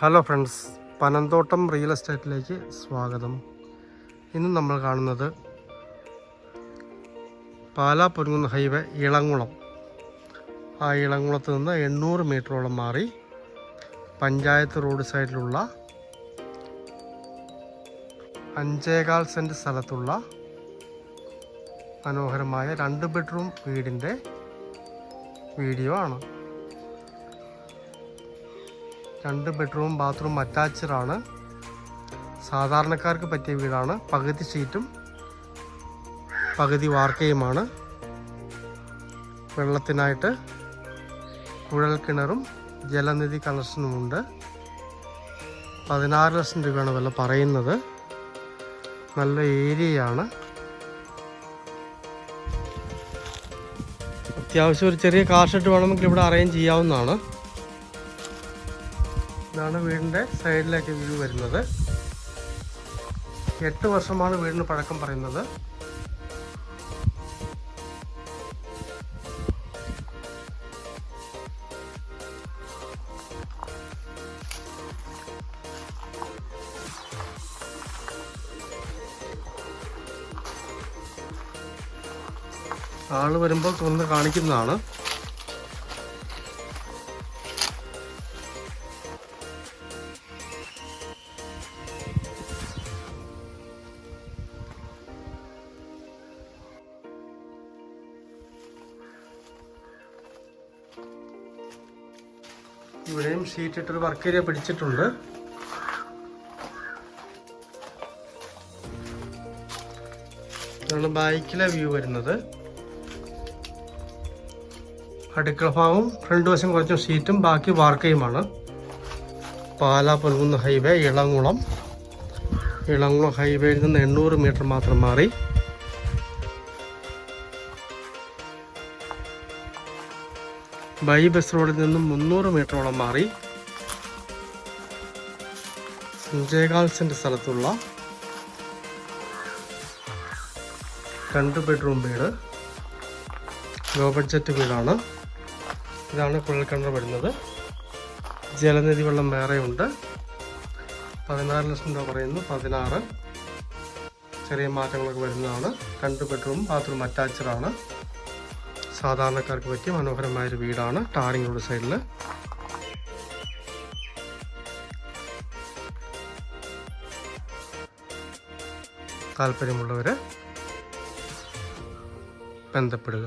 Hello friends Panamthottam real എസ്റ്റേറ്റിലേക്ക് സ്വാഗതം. ഇന്ന് നമ്മൾ കാണുന്നത് പാലാ പൊരുങ്ങുന്ന ഹൈവേ ഇളങ്കുളം ആ ഇളങ്കുളത്ത് നിന്ന് എണ്ണൂറ് മീറ്ററോളം മാറി പഞ്ചായത്ത് റോഡ് സൈഡിലുള്ള അഞ്ചേകാൽ സെന്റ് സ്ഥലത്തുള്ള മനോഹരമായ രണ്ട് ബെഡ്റൂം വീടിന്റെ വീഡിയോ ആണ്. രണ്ട് ബെഡ്റൂം ബാത്റൂം അറ്റാച്ച്ഡ് ആണ്. സാധാരണക്കാർക്ക് പറ്റിയ വീടാണ്. പകുതി ഷീറ്റും പകുതി വാർക്കയുമാണ് വെള്ളത്തിനായിട്ട് കുഴൽ കിണറും ജലനിധി കണക്ഷനുമുണ്ട് പതിനാറ് ലക്ഷം രൂപയാണ് വില പറയുന്നത്. നല്ല ഏരിയയാണ് അത്യാവശ്യം ഒരു ചെറിയ കാർ ഷെഡ് വേണമെങ്കിൽ ഇവിടെ അറേഞ്ച് ചെയ്യാവുന്നതാണ്. ഇതാണ് വീടിന്റെ സൈഡിലേക്ക് വ്യൂ വരുന്നത്. എട്ട് വർഷമാണ് വീടിന് പഴക്കം പറയുന്നത്. ആൾ വരുമ്പോൾ തുറന്ന് കാണിക്കുന്നതാണ്. ഇവിടെയും ഷീറ്റ് ഇട്ടൊരു വർക്ക് ഏരിയ പിടിച്ചിട്ടുണ്ട്. ഇതാണ് ബാക്കിലെ വ്യൂ വരുന്നത്. അടുക്കള ഭാഗവും ഫ്രണ്ട് വശം കുറച്ച് ഷീറ്റും ബാക്കി വാർക്കയുമാണ് പാലാ പൊൽകുന്ന ഹൈവേ ഇളങ്കുളം ഇളങ്കുളം ഹൈവേയിൽ നിന്ന് എണ്ണൂറ് മീറ്റർ മാത്രം മാറി. ബൈ ബസ് റോഡിൽ നിന്നും മുന്നൂറ് മീറ്ററോളം മാറി സഞ്ജയകാൽസിന്റെ സ്ഥലത്തുള്ള രണ്ട് ബെഡ്റൂം വീട്. ലോ ബഡ്ജറ്റ് വീടാണ്. ഇതാണ് കുഴൽക്കിണർ വരുന്നത്. ജലനിധി വെള്ളം വേറെയുണ്ട്. പതിനാറ് ലക്ഷം രൂപ പറയുന്നു പതിനാറ് ചെറിയ മാറ്റങ്ങളൊക്കെ വരുന്നതാണ്. രണ്ട് ബെഡ്റൂം ബാത്റൂം അറ്റാച്ച്ഡ് ആണ് സാധാരണക്കാർക്ക് പറ്റിയ മനോഹരമായൊരു വീടാണ് ടാറിംഗ് റോഡ് സൈഡിൽ താല്പര്യമുള്ളവർ ബന്ധപ്പെടുക.